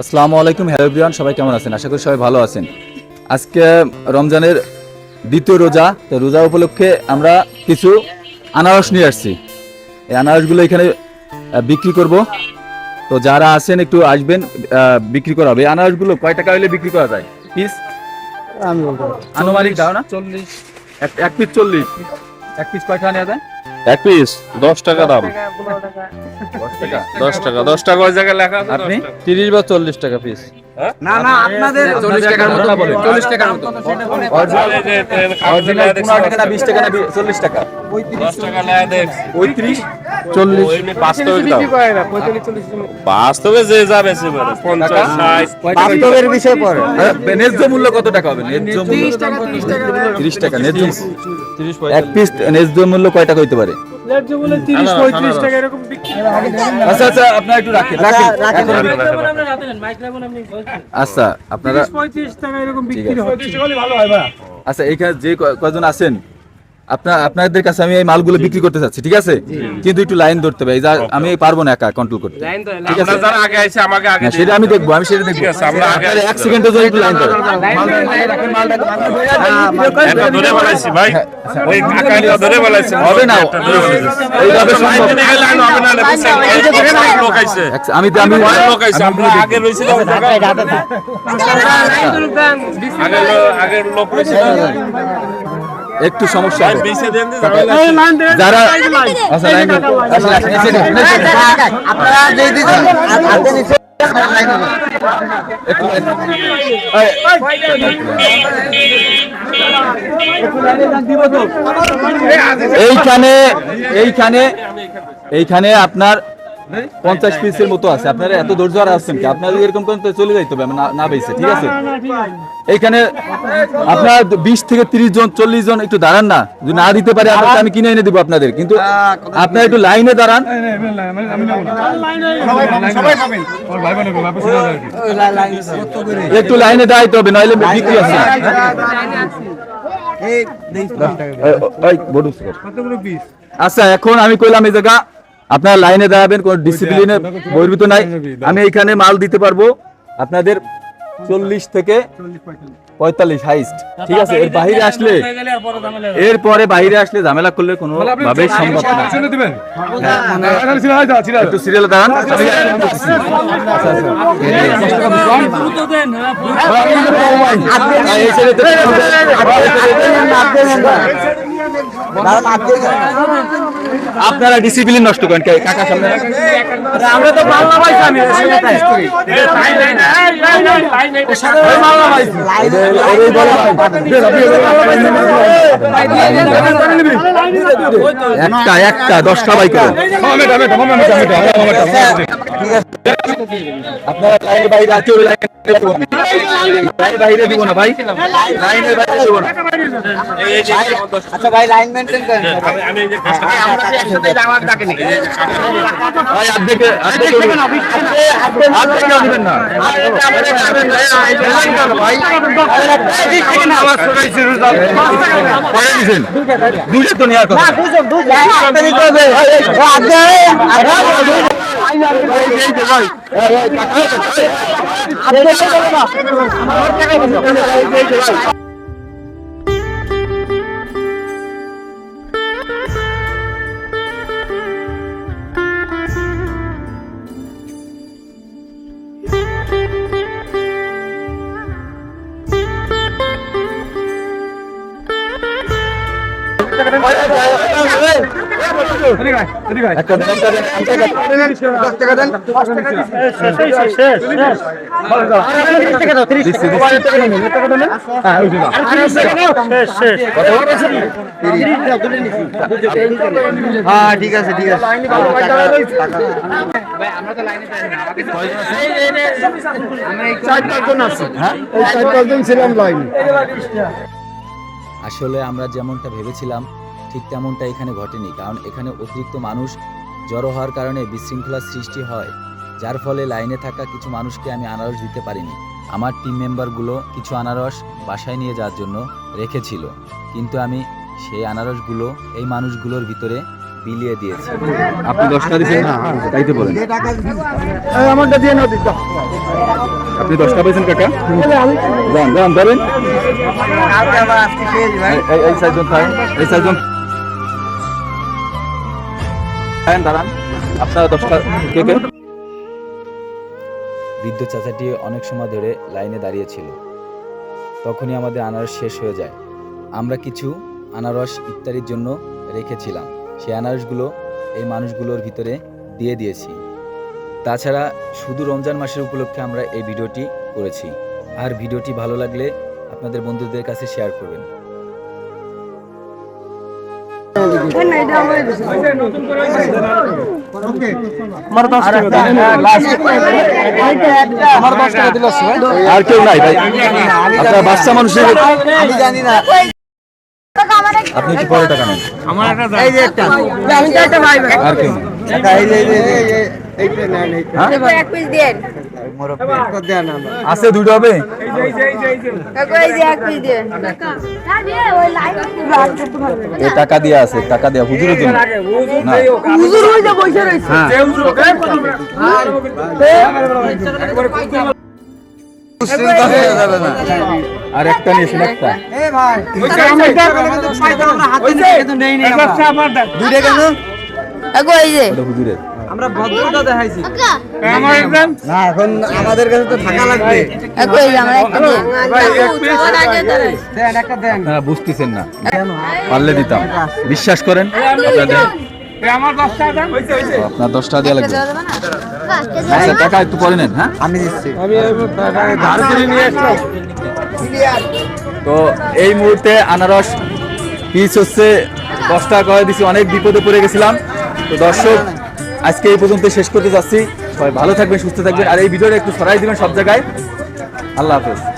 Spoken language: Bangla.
আসসালামু আলাইকুম হ্যালো এভরিওয়ান সবাই কেমন আছেন? আশা করি সবাই ভালো আছেন। আজকে রমজানের দ্বিতীয় রোজা তো রোজা উপলক্ষে আমরা কিছু আনারস নিয়ে আসছি। এই আনারসগুলো এখানে বিক্রি করব। তো যারা আছেন একটু আসবেন বিক্রি করা হবে। এই আনারসগুলো কয় টাকা হলে বিক্রি করা যায়? পিস? আনুমানিক দাও না চল্লিশ। এক পিস চল্লিশ। এক পিস কয় টাকা নেওয়া যায়? এক পিস দশ টাকা দাম। দশ টাকা দশ টাকা। দশ টাকা ওই জায়গায় লেখা আপনি? তিরিশ বা চল্লিশ টাকা পিস না না আপনাদের চল্লিশ টাকার মতো। বলেন চল্লিশ টাকার মতো। অরিজিনাল পনেরো টাকা না বিশ টাকা না বি- চল্লিশ টাকা। দশ টাকা লেখা দেখ পঁয়ত্রিশ। বাস্তবে দাম বাস্তবে যে যাবে বলে বাস্তবের বিষয় পড়ে। আরে, ন্যায্য মূল্য কত টাকা হবে? ন্যায্য মূল্য তিরিশ টাকা ন্যায্য তিরিশ এক পিস ন্যায্য মূল্য কয় টাকা হইতে পারে? তিরিশ পঁয়ত্রিশ টাকা আচ্ছা আচ্ছা আপনারা একটু রাখেন। রাখেন এখন বিক্রি- আচ্ছা আপনারা। আচ্ছা এখানে যে কয়জন কজন আছেন? আপনার আপনাদের কাছে আমি এই মালগুলো বিক্রি করতে চাচ্ছি ঠিক আছে? কিন্তু একটু লাইন ধরতে হবে যা আমি পারব না একা কন্ট্রোল করতে। ঠিক আছে? যারা আগে আইছে আমাকে আগে সেটা আমি দেখব আমি সেটা দেখব। ঠিক আমরা আগে এক সেকেন্ডের জন্য একটু লাইন ধরে বলাইছি ভাই। ওই কাকাইটা ধরে বলাইছি হবে না। একটা ধরে বলাইছি। এইভাবে সম্ভব। লাইন হবে না, লোক আইছে। আমি আমি লোক আইছে, আমরা আগে রইছিলাম আগের লোক- আগের লোক রইছিল। একটু সমস্যা। যারা। আপনারা যে এইখানে এইখানে এইখানে আপনার পঞ্চাশ পিসের মতো আছে। আপনারা এত ধৈর্য আর আসছেন কি? আপনার এরকম করে তো চলে যাইতে হবে। না- বেছে ঠিক আছে? এইখানে আপনার বিশ থেকে তিরিশ জন চল্লিশ জন একটু দাঁড়ান না। যদি না দিতে পারে আপনাকে আমি কিনে এনে দেবো আপনাদের। কিন্তু আপনারা একটু লাইনে দাঁড়ান। একটু লাইনে দাঁড়াইতে হবে নইলে বিক্রি আছে। আচ্ছা এখন আমি কইলাম এই জায়গা আপনারা লাইনে দাঁড়াবেন কোন ডিসিপ্লিনে বহির্ভূত নাই। আমি এইখানে মাল দিতে পারব। আপনাদের চল্লিশ থেকে পঁয়তাল্লিশ। হাইস্ট ঠিক আছে এর বাইরে আসলে এরপরে বাইরে আসলে ঝামেলা করলে কোনো ভাবে সম্ভব না। একটু সিরিয়ালে দাঁড়ান। আমি আচ্ছা, আচ্ছা। এই ছেলে তো- আপনারা ডিসিপ্লিন নষ্ট করেন কাকা সামনে আমরা তো বাংলা ভাই আমি একটা একটা দশটা বাইক আপনারা লাইনের বাইরে আছে ওই লাইনে লাইনের বাইরে দিব না ভাই লাইনের বাইরে দিব না আচ্ছা ভাই লাইন মেনটেন করেন আমি এই যে কাজটা ভাই অর্ধেকে অর্ধেকে দিবেন না অর্ধেকেও দিবেন না পরে দিছেন দুইটা তো নেওয়ার কথা একটা দেন, একটা দেন, দিচ্ছি, দিচ্ছি। ঠিক আছে ঠিক আছে আসলে আমরা যেমনটা ভেবেছিলাম ঠিক তেমনটা এখানে ঘটেনি কারণ এখানে অতিরিক্ত মানুষ জড়ো হওয়ার কারণে বিশৃঙ্খলার সৃষ্টি হয় যার ফলে লাইনে থাকা কিছু মানুষকে আমি আনারস দিতে পারিনি। আমার টিম মেম্বারগুলো কিছু আনারস বাসায় নিয়ে যাওয়ার জন্য রেখেছিল কিন্তু আমি সেই আনারসগুলো এই মানুষগুলোর ভিতরে বিলিয়ে দিয়েছি। আপনি দশটা দিচ্ছেন তাই তো বলেন। আমারটা দিয়ে নাও দিতে আপনি দশটা পেয়েছেন কাকা? যান যান ধরেন। কালকে আবার আজকে শেষ ভাই এই- এই- এই চারজন দাঁড়ান। আপনারা দশটা কে কে? বৃদ্ধ চাচাটি অনেক সময় ধরে লাইনে দাঁড়িয়েছিল তখনই আমাদের আনারস শেষ হয়ে যায়। আমরা কিছু আনারস ইত্যাদির জন্য রেখেছিলাম। সেই আনারসগুলো এই মানুষগুলোর ভিতরে দিয়ে দিয়েছি। তাছাড়া শুধু রমজান মাসের উপলক্ষে আমরা এই ভিডিওটি করেছি। আর ভিডিওটি ভালো লাগলে আপনাদের বন্ধুদের কাছে শেয়ার করবেন। আর কেউ নাই ভাই। আপনার বাচ্চা মানুষের আমি জানি না। আপনি কি পরে টাকা নেন। এই যে একটা। আমি তো একটা ভাই। আর কেউ এই যে এই যে এই যে হ্যাঁ? এক পিস দেন আছে দুটো হবে এই যে এক পিস দেন এই টাকা দিয়ে আছে টাকা দিয়ে হুজুরের জন্য হুজুর যে বসে রয়েছে হ্যাঁ হয়ে আর একটা নিয়েছেন একটা এ ভাই আমরা হাতে নিয়ে তো নেই নেই আমরা দুইটা কেন এই যে হুজুরের আমরা ভদ্রতা দেখাইছি। না এখন আমাদের কাছে তো টাকা লাগবে। আমরা একটা দেন। দেন একটা দেন। আপনারা বুঝতেছেন না। পারলে দিতাম। বিশ্বাস করেন? আপনাদের আপনার দশ টাকা দেওয়া লাগবে আচ্ছা টাকা একটু পরে নেন হ্যাঁ? আমি দিচ্ছি। আমি ধার করে নিয়ে আসলাম। তো এই মুহূর্তে আনারস পিস হচ্ছে। দশ টাকা করে দিছি অনেক বিপদে পড়ে গেছিলাম। তো দর্শক আজকে এই পর্যন্ত শেষ করতে যাচ্ছি। সবাই ভালো থাকবেন সুস্থ থাকবেন আর এই ভিডিওটা একটু সরাই দেবেন সব জায়গায়। আল্লাহ হাফেজ।